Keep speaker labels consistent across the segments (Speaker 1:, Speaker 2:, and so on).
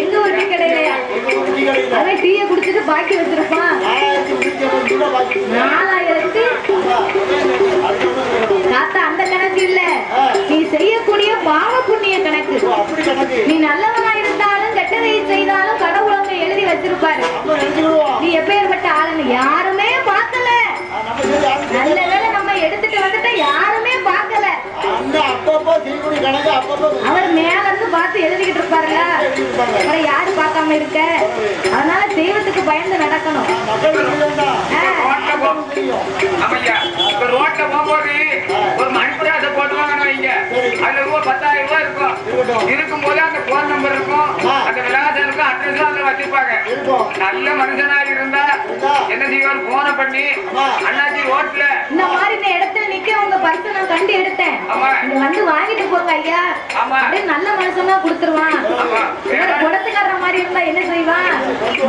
Speaker 1: எங்க ஒரு டீ கடையிலயா அவன் டீயை குடிச்சிட்டு பாக்கி வச்சிருப்பான். நாலாயிரத்து தாத்தா அந்த கணக்கு இல்ல நீ செய்யக்கூடிய பாவ புண்ணிய கணக்கு நீ நல்லவனா இருந்தாலும் கெட்டதை செய்தாலும் கடவுள் அங்க எழுதி வச்சிருப்பாரு நீ எப்பேற்பட்ட ஆளுன்னு யாருமே பார்க்கல நல்ல வேளை நம்ம எடுத்துட்டு வந்துட்டா யாருமே பார்க்கல
Speaker 2: அப்பப்போ செய்யக்கூடிய கணக்கு அப்பப்போ
Speaker 1: அவர் மேல இருந்து பார்த்து எழுதிக்கிட்டு இருப்பாருல்ல. அப்புறம் யாரு பார்க்காம இருக்க? அதனால தெய்வத்துக்கு பயந்து நடக்கணும்.
Speaker 3: ரோட்ல போகும்போது ஒரு மணிப்புராசை போட்டுவாங்கன்னு வைங்க. அதுல ரூபா பத்தாயிரம் ரூபாய் இருக்கும். இருக்கும் போது அந்த போன் நம்பர் இருக்கும். அந்த விலாசம் இருக்கும். அட்ரஸ் அதுல வச்சிருப்பாங்க. நல்ல மனுஷனா இருந்தா. என்ன செய்வார்? போனை பண்ணி. அண்ணாச்சி ரோட்ல
Speaker 1: இந்த மாதிரி இந்த இடத்துல நிக்க உங்க கண்டு எடுத்தேன். இங்க வந்து வாங்கிட்டு போங்க ஐயா. அப்படியே நல்ல மனுஷனா கொடுத்துருவான். குடத்துக்காரற மாதிரி இருந்தா என்ன செய்வான்?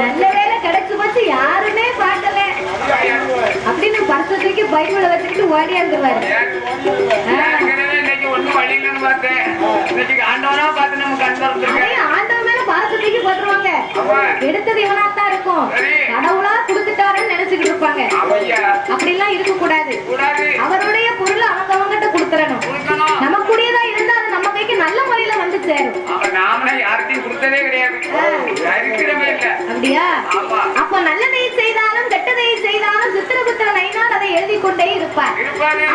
Speaker 1: நல்ல வேலை கிடைச்சு போச்சு யாருமே பார்க்கல. அப்படின்னு பர்ஸ் தூக்கி பைபிள வச்சுக்கிட்டு
Speaker 3: பார்த்தேன். இன்னைக்கு ஆண்டவனா பார்த்து நம்ம கண் திறந்திருக்கேன்
Speaker 1: அதையும் ஆண்டவன் மேல பாரத்தை தூக்கி போட்டுருவாங்க. எடுத்தது இவனாத்தான் இருக்கும். கடவுளா கொடுத்துட்டாருன்னு நினைச்சுக்கிட்டு இருப்பாங்க.
Speaker 3: ஆமையா
Speaker 1: அப்படிலாம் இருக்க கூடாது. அவருடைய பொருள் அவங்க அவங்ககிட்ட கொடுத்துறணும்
Speaker 3: கொடுக்கணும்.
Speaker 1: நமக்குரியதா இருந்தா அது நம்ம கைக்கு நல்ல முறையில வந்து சேரும். அப்படியா? அப்ப நல்லதை செய்தாலும் கெட்டதை செய்தாலும் சித்திரபுத்திர நைனார் அதை எழுதி கொண்டே இருப்பார்.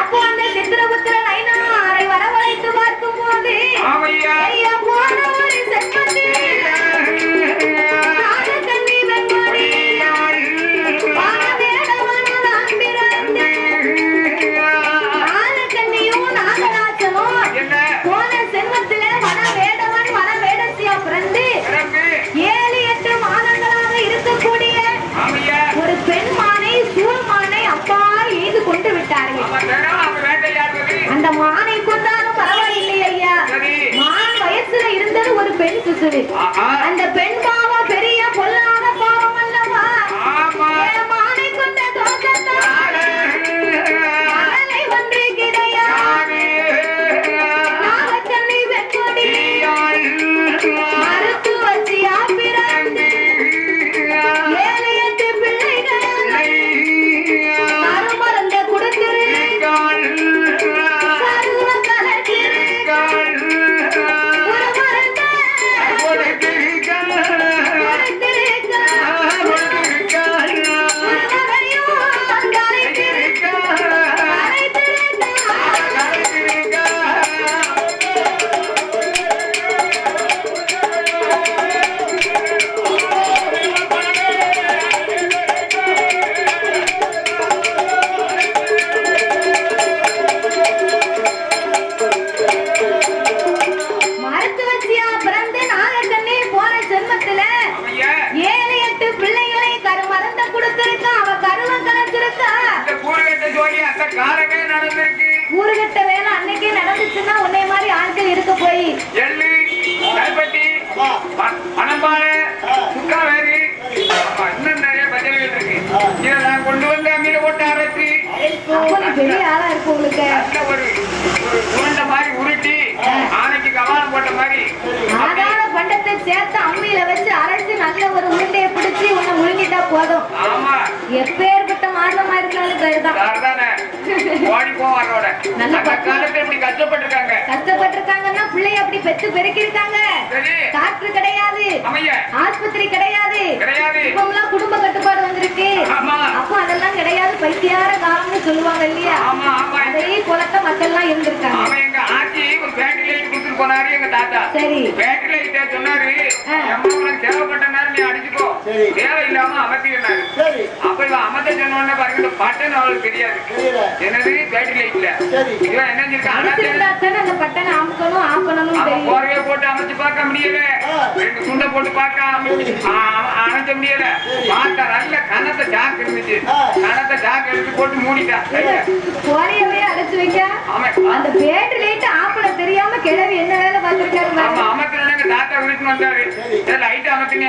Speaker 1: அப்போ அந்த சித்திரபுத்திர நைனாரை வரவழைத்து பார்க்கும் போது ஐயா போன ஒரு
Speaker 3: ஆஹா
Speaker 1: அந்த பெண்
Speaker 3: ஜோடி அந்த காலமே நடந்திருக்கு.
Speaker 1: ஊருகட்ட வேலை அன்னைக்கே நடந்துச்சுன்னா உன்னை மாதிரி ஆட்கள் இருக்க போய்.
Speaker 3: எள்ளு கருப்பட்டி ப- பனம்பாலை சுக்காவேரி இன்னும் நிறைய பச்சனைகள் இருக்கு. இதை நான் கொண்டு வந்து அம்மியில போட்டு அரைச்சி.
Speaker 1: பெரிய ஆளா இருக்கு உங்களுக்கு.
Speaker 3: ஒரு உருண்டை மாதிரி உருட்டி ஆனைக்கு கவாலம் போட்ட மாதிரி.
Speaker 1: ஆதார பண்டத்தை சேர்த்து அம்மியில வச்சு அரைச்சு நல்ல ஒரு உருண்டையை பிடிச்சி உன்னை முழுங்கிட்டா போதும்.
Speaker 3: ஆமா.
Speaker 1: எப்பேற்பட்ட மாசமா இருந்தாலும் சரிதான்
Speaker 3: சார்தானே ஓடி
Speaker 1: நல்ல.
Speaker 3: காலத்துல இப்படி கஷ்டப்பட்டிருக்காங்க.
Speaker 1: கஷ்டப்பட்டிருக்காங்கன்னா பிள்ளைய அப்படி பெத்து பெருக்கிருக்காங்க டாக்டர் கிடையாது. ஆஸ்பத்திரி கிடையாது. இப்பெல்லாம் குடும்ப கட்டுப்பாடு வந்திருக்கு.
Speaker 3: ஆமா.
Speaker 1: அப்போ அதெல்லாம் கிடையாது. பைத்தியார காலம்னு சொல்லுவாங்க இல்லையா? அதே குலத்த மக்கள் எல்லாம் இருந்திருக்காங்க.
Speaker 3: அவன் எங்க ஆச்சி ஒரு பேட்டரி லைட் கொடுத்துட்டு போனாரு எங்க தாத்தா.
Speaker 1: சரி.
Speaker 3: பேட்டரி லைட் சொன்னாரு தேவைப்பட்ட நேரம் நீ அடிச்சுக்கோ. தேவை இல்லாம அமர்த்தினாரு
Speaker 2: சரி.
Speaker 3: அப்ப இவன் அமர்த்த சொன்ன பாருங்க இந்த பட்டன் அவளுக்கு தெரியாது. என்னது பேட்டரி லைட்ல
Speaker 2: சரி.
Speaker 3: இவன் என்ன செஞ்சிருக்கான் போர்வையை போட்டு அமைச்சு பார்க்க முடியல. ரெண்டு துண்டை போட்டு பார்க்க அமைச்சு அணைச்ச முடியல. பார்த்தா நல்ல கனத்த சாக்கு இருந்துச்சு.
Speaker 2: ஆ.
Speaker 3: கனத்த சாக்கு எடுத்து போட்டு மூடிட்டான்.
Speaker 1: கோழியவே அடைச்சு வைக்க.
Speaker 3: அவன்
Speaker 1: அந்த பேட்டரி லைட் ஆஃப்
Speaker 3: லைட் அமைச்சுங்க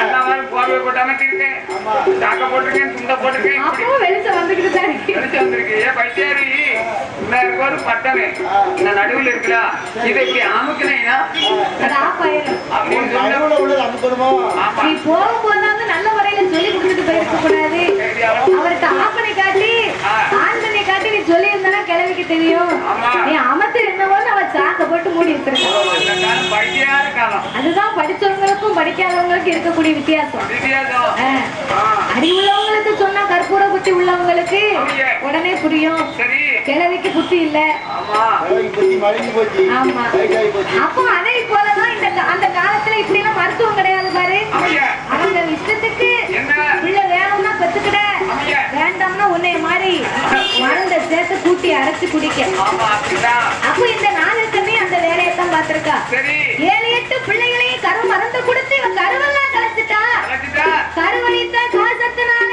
Speaker 3: எல்லாரும் போர்வை போட்டு
Speaker 2: அமைச்சுக்கிட்டேன்
Speaker 3: சாக்க போட்டிருக்கேன் துண்டை போட்டிருக்கேன்
Speaker 1: வெளிச்சம் வந்துக்கிட்டு தான்
Speaker 3: வெளிச்சம் வந்திருக்கு. ஏ பைத்தியாரி இன்னும் ஒரு பட்டமே. இந்த நடுவில் இருக்கலா இதை இப்படி அமுக்கினீங்கன்னா.
Speaker 1: நீ போகும்போது நல்ல சொல்லி கொடுத்துட்டு போயிருக்க அவருக்கு ஆப்பனை சொல்லி இருந்தா கிளவிக்கு தெரியும் நீ அமர்த்து என்னவோன்னு அவ சாக்க போட்டு மூடி வச்சிருக்கான் அதுதான் படிச்சவங்களுக்கும் படிக்காதவங்களுக்கும் இருக்கக்கூடிய வித்தியாசம். அறிவுள்ளவங்களுக்கு சொன்னா கற்பூர புத்தி உள்ளவங்களுக்கு உடனே புரியும். கிளவிக்கு புத்தி இல்ல.
Speaker 3: ஆமா.
Speaker 1: அப்போ அதே போலதான் இந்த அந்த காலத்துல இப்படி எல்லாம் மருத்துவம் கிடையாது பாரு. அவங்க இஷ்டத்துக்கு உள்ள வேணும்னா பெத்துக்கிட்ட உன்னை மாதிரி மருந்த சேர்த்து கூட்டி அரைச்சு குடிக்க. அப்ப இந்த நாளுக்குமே அந்த வேலையை தான்
Speaker 3: பாத்திருக்கா
Speaker 1: ஏழு எட்டு பிள்ளைகளையும் கரு மருந்து கொடுத்து இவன் கருவெல்லாம் கலைச்சிட்டா. கருவழித்த காசத்தினால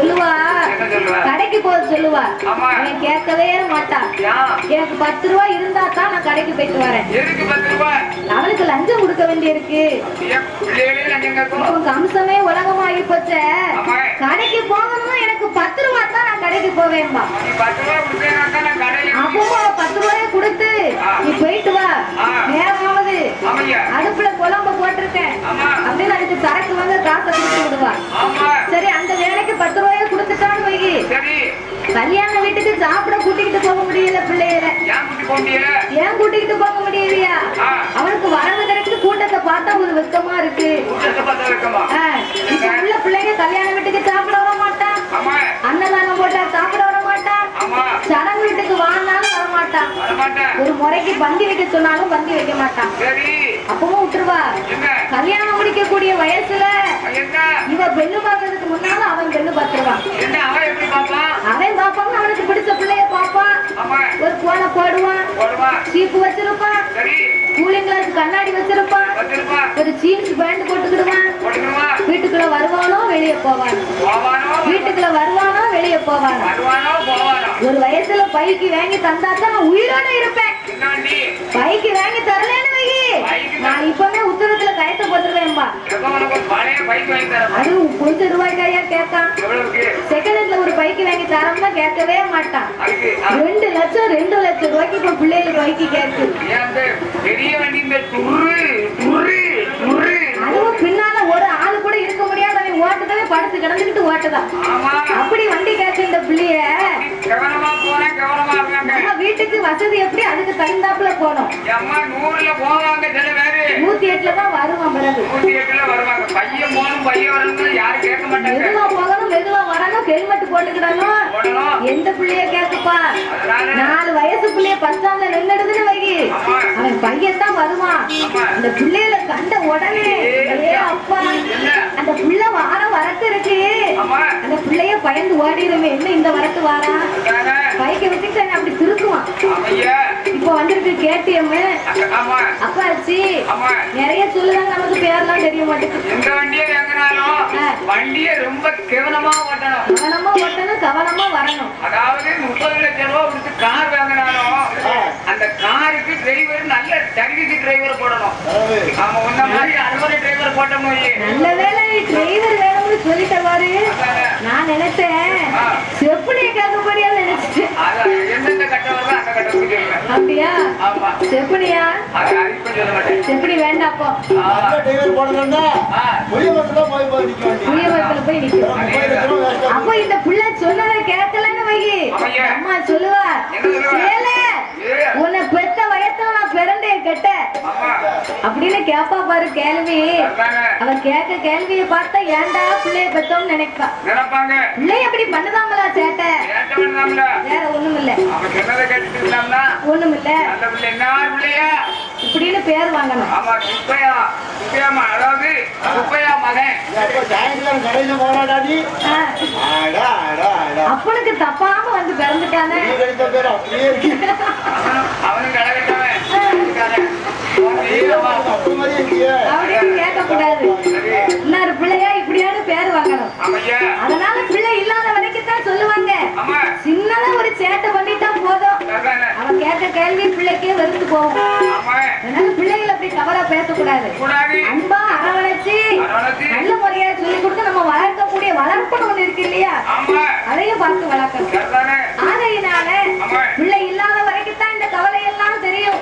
Speaker 1: சொல்லுவா? கடைக்கு போக சொல்லுவா. அவன் கேட்கவே மாட்டான்
Speaker 3: ஏன்?
Speaker 1: எனக்கு பத்து ரூபாய் இருந்தா தான் நான் கடைக்கு போயிட்டு வரேன். அவளுக்கு லஞ்சம் கொடுக்க வேண்டியிருக்கு. உங்க அம்சமே உலகமாகி போச்சே. கடைக்கு போகணும்னா எனக்கு பத்து ரூபாய் தான் நான் கடைக்கு போவேன்பா அப்பவும் பத்து ரூபாய கொடுத்து. நீ போயிட்டு வா. நேரமாவது அடுப்புல குழம்பு போட்டிருக்கேன். அப்படின்னு அதுக்கு சரக்கு வந்து காசை கொடுத்து விடுவா. சரி அந்த வேலைக்கு பத்து ரூபாய கொடுத்துட்டான்னு வைகி
Speaker 3: சரி
Speaker 1: கல்யாண வீட்டுக்கு சாப்பிட கூட்டிக்கிட்டு போக முடியல பிள்ளைகள
Speaker 3: ஏன் குட்டி போண்டியல
Speaker 1: ஏன் கூட்டிக்கிட்டு போக முடியலையா. அவனுக்கு வரவு கிடைக்கு கூட்டத்தை பார்த்தா ஒரு வெக்கமா இருக்கு. உள்ள பிள்ளைங்க கல்யாண வீட்டுக்கு சாப்பிட வர மாட்டான். அன்னதானம் போட்டா சாப்பிட வர மாட்டான். சடங்கு மாட்டான் ஒரு முறைக்கு பந்தி வைக்க சொன்னாலும் பந்தி வைக்க மாட்டான்.
Speaker 3: சரி.
Speaker 1: அப்பவும் விட்டுருவா. கல்யாணம் முடிக்கக்கூடிய வயசுல இவ பெண்ணு பார்க்கறதுக்கு முன்னால அவன் பெண்ணு பார்த்துருவான்.
Speaker 3: என்ன? அவன் பார்ப்பான்?
Speaker 1: அவனுக்கு பிடிச்ச பிள்ளைய பார்ப்பான்.
Speaker 3: ஆமா
Speaker 1: ஒரு போனை போடுவான். சீப்பு வச்சிருப்பான்.
Speaker 3: சரி.
Speaker 1: கூலிங் கிளாஸ் கண்ணாடி வச்சிருப்பான். ஒரு ஜீன்ஸ் பேண்ட் போட்டுக்கிடுவான். வீட்டுக்குள்ள வருவானோ வெளியே போவானோ? வீட்டுக்குள்ள வருவானோ வெளியே போவானோ ஒரு வயசுல பைக்கு வாங்கி தந்தா தான் நான் உயிரோட இருப்பேன். பைக்கு வாங்கி தரலன்னு வை நான் இப்பவே உத்தரத்துல கயத்த போட்டுருவேன்பா அது கொஞ்சம் ரூபாய்க்காயா கேட்கான்
Speaker 3: எவ்வளவுக்கு
Speaker 1: செகண்ட் ஹேண்ட்ல ஒரு பைக்கு வாங்கி தரோம்னா கேட்கவே மாட்டான். ரெண்டு லட்சம் ரெண்டு லட்சம் ரூபாய்க்கு இப்ப பிள்ளைகளுக்கு பைக்கு
Speaker 3: அந்த பெரிய வண்டி இந்த துரு துரு துரு
Speaker 1: அதுவும் பின்னால ஒரு ஆளு கூட இருக்க முடியாது அவன் ஓட்டுதவே படுத்து கிடந்துக்கிட்டு ஓட்டுதான் அப்படி வண்டி கேட்க இந்த பிள்ளைய. வீட்டுக்கு வசதி எப்படி? அதுக்கு தகுந்தாப்புல போனோம் நூத்தி எட்டுல தான் வருவான் பிறகு. மெதுவா போகணும் மெதுவா வரணும் ஹெல்மெட்
Speaker 3: போடணும்
Speaker 1: எந்த பிள்ளைய கேக்குப்பா நாலு வயசு பிள்ளைய பஸ் ஸ்டாண்ட்ல நின்னுடுதுன்னு
Speaker 3: வைகி
Speaker 1: அவன் பையன் தான் வருவான். அந்த பிள்ளையில கண்ட உடனே ஏ அப்பா அந்த பிள்ளை வாரம் வரத்து இருக்கு. அந்த பிள்ளைய பயந்து ஓடிடுமே. என்ன இந்த வரத்து வாரா?
Speaker 3: அதானே?
Speaker 1: பைக்கை வச்சுட்டு அப்படி திருக்குவான் இப்போ வந்திருக்கு கேடிஎம்.
Speaker 3: ஆமா.
Speaker 1: அப்பாச்சி
Speaker 3: ஆமா.
Speaker 1: நிறைய சொல்லுதாங்க நமக்கு பேர்லாம் தெரிய மாட்டேங்குது.
Speaker 3: எந்த வண்டியை இறங்கினாலும்
Speaker 1: ஆ.
Speaker 3: வண்டியை ரொம்ப கவனமா ஓட்டணும்.
Speaker 1: கவனமா ஓட்டணும் கவனமா வரணும்.
Speaker 3: அதாவது முப்பது லட்சம் ரூபாய் கொடுத்து கார் வாங்கினாலும். அந்த காருக்கு டிரைவர் நல்ல சர்வீஸ் டிரைவர் போடணும். ஆமா உன்ன மாதிரி அறுபது டிரைவர் போட்டோம்
Speaker 1: நல்ல வேலை டிரைவர் வேணும்னு சொல்லிட்ட பாரு.
Speaker 3: அதானே.
Speaker 1: நான் நினைச்சேன்.
Speaker 3: ஆ.
Speaker 2: புளிய மரத்துல போய்
Speaker 1: நிக்கும்
Speaker 2: முப்பது லட்சம் ரூபா waste
Speaker 1: அப்போ இந்த புள்ள சொன்னதை கேட்கலன்னு அம்மா சொல்லுவா. உன்னை பெத்த வயசுல நான் பிறந்தே கெட்ட. அப்படின்னு கேப்பா பாரு கேள்வி. அவ கேட்க கேள்வியை பார்த்தா ஏன்டா பிள்ளைய பெத்தோம்னு நினைப்பா?
Speaker 3: நினைப்பாங்க.
Speaker 1: பிள்ளை அப்படி பண்ணுதாங்களா சேட்டை? வேற ஒண்ணும் இல்ல ஒண்ணும் இல்ல இப்படின்னு பேர் வாங்கணும்.
Speaker 3: ஆமா குப்பையா குப்பையாமா அதாவது குப்பையா மகன்.
Speaker 2: கடையில
Speaker 1: அப்பனுக்கு தப்பாம வந்து பிறந்துட்டானே.
Speaker 2: நீ கிடைத்த பேர்? அப்படியே இருக்கு
Speaker 3: அவனும் அவனும் கடவிட்டவன் இருக்கானே. அவன் வீரமா.
Speaker 2: அப்படி மாதிரி இருக்கியே.
Speaker 1: அப்படின்னு கேட்க கூடாது
Speaker 3: சரி.
Speaker 1: இன்னொரு பிள்ளையா இப்படியான பேர் வாங்கணும். அதனால பிள்ளை இல்லாத வரைக்கும் தான் சொல்லுவாங்க.
Speaker 3: ஆமா.
Speaker 1: சின்னதா ஒரு சேட்டை பண்ணிட்டா போதும். அவன் கேட்ட கேள்வி பிள்ளைக்கே வெறுத்து போகும். அதனால பிள்ளைகளை அப்படி தவறா பேசக்கூடாது. அன்பா அரவணைச்சு. நல்ல முறையா சொல்லி கொடுத்து நம்ம வளர்க்கக்கூடிய வளர்ப்புன்னு ஒண்ணு இருக்கு இல்லையா? அதையும் பார்த்து வளர்க்கணும். ஆகையினால பிள்ளை இல்லாத வரைக்கும் தான் இந்த கவலை எல்லாம் தெரியும்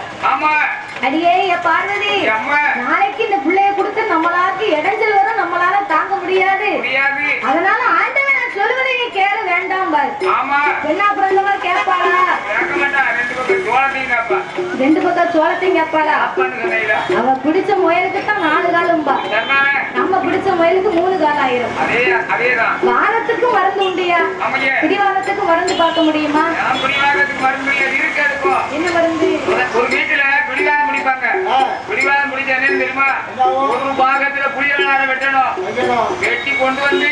Speaker 1: அடியே பார்வதி நாளைக்கு இந்த பிள்ளைய கொடுத்து நம்மளாக்கு இடைஞ்சல் வரும் நம்மளால தாங்க முடியாது. அதனால ஆண்டவன் சொல்லுவதை கேளு வேண்டாம் பாரு.
Speaker 3: ஆமா.
Speaker 1: பெண்ணா பிறந்தவா
Speaker 3: ரெண்டு பக்கம்
Speaker 1: சோளத்தையும் கேட்பாளா? அவ பிடிச்ச முயலுக்கு தான் நாலு காலும்பா. நம்ம பிடிச்ச முயலுக்கு மூணு கால் ஆயிரும் வாரத்துக்கு மருந்து உண்டியா?
Speaker 3: ஆமையே
Speaker 1: பிடிவாதத்துக்கு மருந்து பார்க்க முடியுமா? என்ன மருந்து?
Speaker 3: ஒரு- ஒரு வீட்டுல பிடிவாதம் முடிப்பாங்க
Speaker 2: ஆ,
Speaker 3: பிடிவாதம் முடிச்சா என்னன்னு தெரியுமா?
Speaker 2: என்னாகும்?
Speaker 3: ஒரு பாகத்துல புளியலார வெட்டணும். வெட்டி கொண்டு வந்து.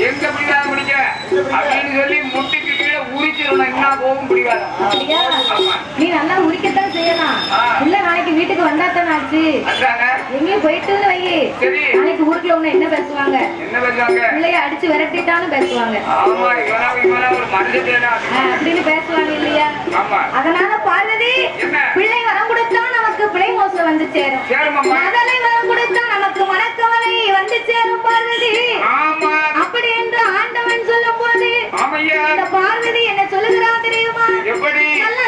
Speaker 3: எங்க பிடிவாதம் முடிக்க
Speaker 2: பிடிக்க?
Speaker 3: அப்படின்னு சொல்லி முட்டிக்கு என்ன
Speaker 1: நீ நல்லா உரிக்கத்தான் செய்யலாம். இல்ல நாளைக்கு வீட்டுக்கு வந்தாத்தான் ஆச்சு. எங்கேயும் போயிட்டுன்னு வை
Speaker 3: சரி.
Speaker 1: நாளைக்கு ஊருக்குள்ள உன்னை என்ன பேசுவாங்க?
Speaker 3: என்ன பேசுவாங்க?
Speaker 1: பிள்ளைய அடிச்சு விரட்டிட்டாலும் பேசுவாங்க. அப்படின்னு பேசுவாங்க இல்லையா? அதனால பார்வதி? பிள்ளை வரம் கொடுத்தா நமக்கு பிள்ளை மோசம் வந்து சேரும். மகளை வரம் கொடுத்தா நமக்கு மனக்கவலை வந்து சேரும் பார்வதி அப்படி
Speaker 3: ஆமையா
Speaker 1: இந்த பார்வதி என்ன சொல்லுகிறா தெரியுமா?
Speaker 3: எப்படி?
Speaker 1: நல்ல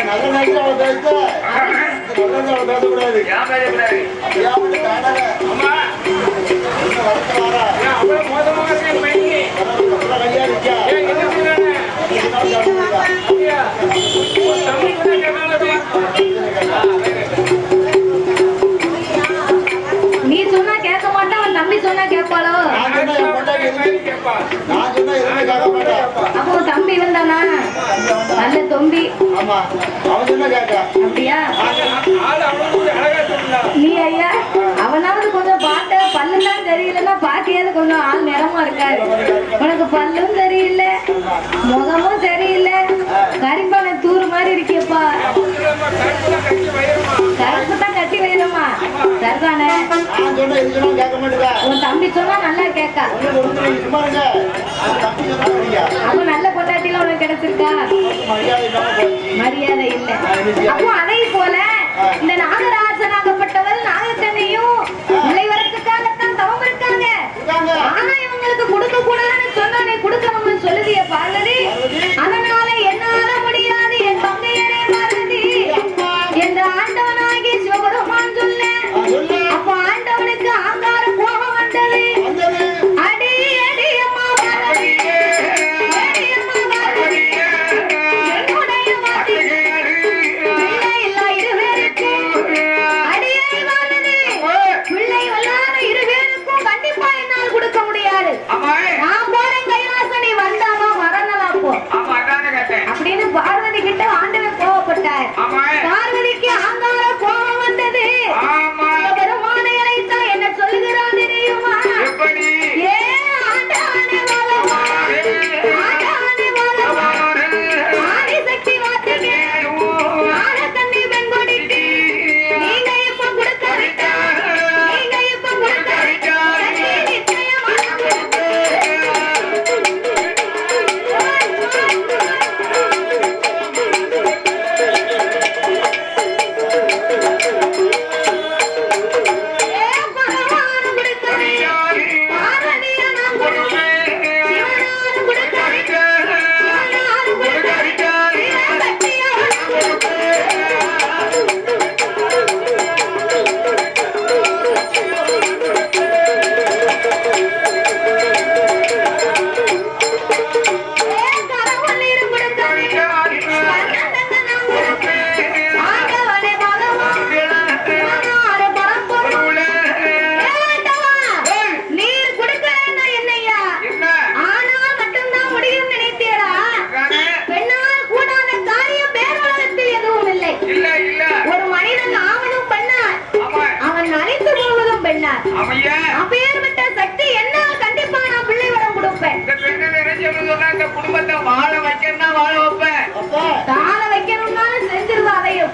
Speaker 1: நல்ல
Speaker 2: நேரத்துல பேச நல்ல பேசக்கூடாது.
Speaker 1: நீ சொன்னா கேட்க மாட்டான் அவன் தம்பி சொன்னா கேட்பாளோ?
Speaker 2: நான் சொன்னா சொன்னா கேட்க மாட்டேன்
Speaker 1: அப்போ தம்பி வந்தானா நல்ல தொம்பி. அப்படியா? நீ ஐயா அவனாவது கொஞ்சம் பாட்ட பல்லுலாம் தெரியலன்னா பாட்டியாவது கொஞ்சம் ஆள் நிறமா இருக்காரு. உனக்கு பல்லும் சரியில்லை முகமும் சரியில்லை கரிப்பான தூறு மாதிரி இருக்கியப்பா கருப்பு தான் கட்டி வைரமா
Speaker 2: நான் கேட்க மாட்டேங்க
Speaker 1: உன் தம்பி சொன்னா நல்லா கேட்கா
Speaker 2: அவன்
Speaker 1: அப்ப நல்ல பொண்டாட்டிலாம் உனக்கு கிடைச்சிருக்கா?
Speaker 2: மரியாதை
Speaker 1: இல்லை. அப்போ அதை போல இந்த நாகராஜனாகப்பட்டவள் நாகக்கண்ணையும் விளைவரத்துக்காகத்தான் தவம் இருக்காங்க. ஆனா இவங்களுக்கு கொடுக்க கூடாதுன்னு சொன்னானே கொடுக்கணும்னு சொல்லுதிய பார்வதி. அப்பேற்பட்ட சக்தி என்ன? கண்டிப்பா நான்
Speaker 3: பிள்ளை வரம் கொடுப்பேன். குடும்பத்தை வாழ வைக்கணும்னா வாழ வைப்பேன்.
Speaker 1: வைக்கணும்னாலும் செஞ்சிருவா அதையும்.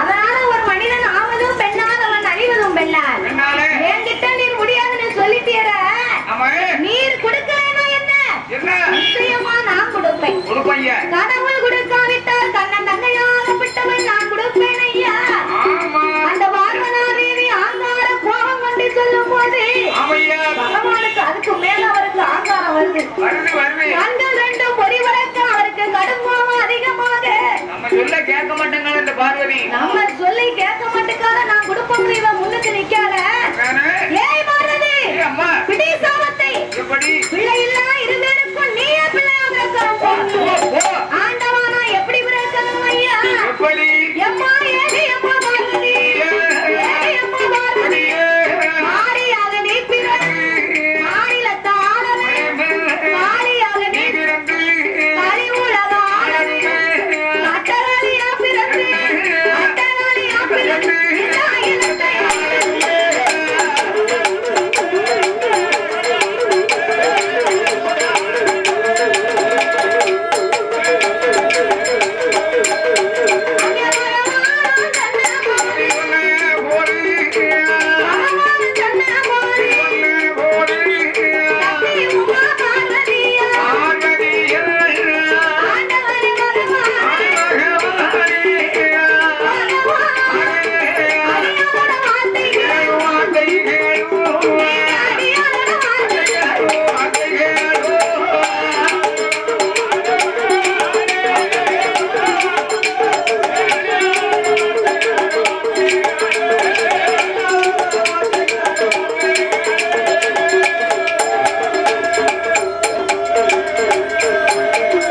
Speaker 1: அதனால ஒரு மனிதன் ஆவதும் பெண்ணால் அவன் அழிவதும் பெண்ணால். என்கிட்ட நீர் முடியாதுன்னு சொல்லிட்டீர நீர் கொடுக்கலன்னா என்ன? நிச்சயமா நான் கடவுள்
Speaker 3: கொடுக்காவிட்டா பார்வதி.
Speaker 1: நம்ம சொல்லி கேட்க மாட்டேக்காத நான் முன்ன